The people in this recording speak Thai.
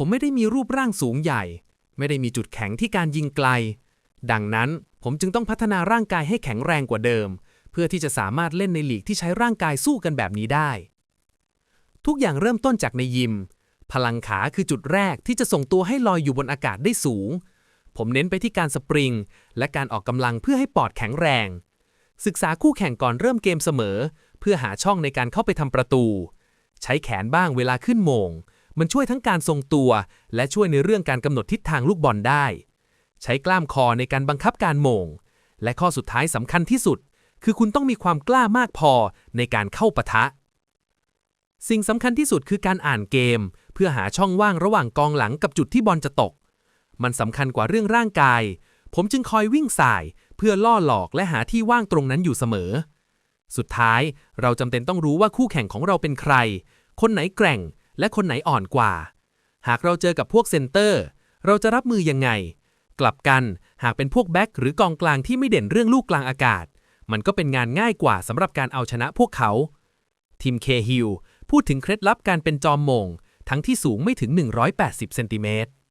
ผมไม่ได้มีรูปร่างสูงใหญ่ ไม่ได้มีจุดแข็งที่การยิงไกล ดังนั้นผมจึงต้องพัฒนาร่างกายให้แข็งแรงกว่าเดิม เพื่อที่จะสามารถเล่นในลีกที่ใช้ร่างกายสู้กันแบบนี้ได้ ทุกอย่างเริ่มต้นจากในยิม พลังขาคือจุดแรกที่จะส่งตัวให้ลอยอยู่บนอากาศได้สูง ผมเน้นไปที่การสปริง และการออกกำลังเพื่อให้ปอดแข็งแรง ศึกษาคู่แข่งก่อนเริ่มเกมเสมอ เพื่อหาช่องในการเข้าไปทำประตู ใช้แขนบ้างเวลาขึ้นโมง มันช่วยทั้งการทรงตัว และช่วยในเรื่องการกำหนดทิศทางลูกบอลได้ ใช้กล้ามคอในการบังคับการโมง และข้อสุดท้ายสำคัญที่สุด คือคุณต้องมีความกล้ามากพอในการเข้าปะทะ สิ่งสำคัญที่สุดคือการอ่านเกม เพื่อหาช่องว่างระหว่างกองหลังกับจุดที่บอลจะตก มันสำคัญกว่าเรื่องร่างกาย ผมจึงคอยวิ่งสาย เพื่อล่อหลอกและหาที่ว่างตรงนั้นอยู่เสมอ สุดท้ายเราจำเป็นต้องรู้ว่าคู่แข่งของเราเป็นใคร คนไหนแกร่ง และคนไหนอ่อนกว่า หากเราเจอกับพวกเซนเตอร์ เราจะรับมือยังไง กลับกันหากเป็นพวกแบ็กหรือกองกลางที่ไม่เด่นเรื่องลูกกลางอากาศ มันก็เป็นงานง่ายกว่าสำหรับการเอาชนะพวกเขา ทีมเคฮิลพูดถึงเคล็ดลับการเป็นจอมมง ทั้งที่สูงไม่ถึง 180 เซนติเมตร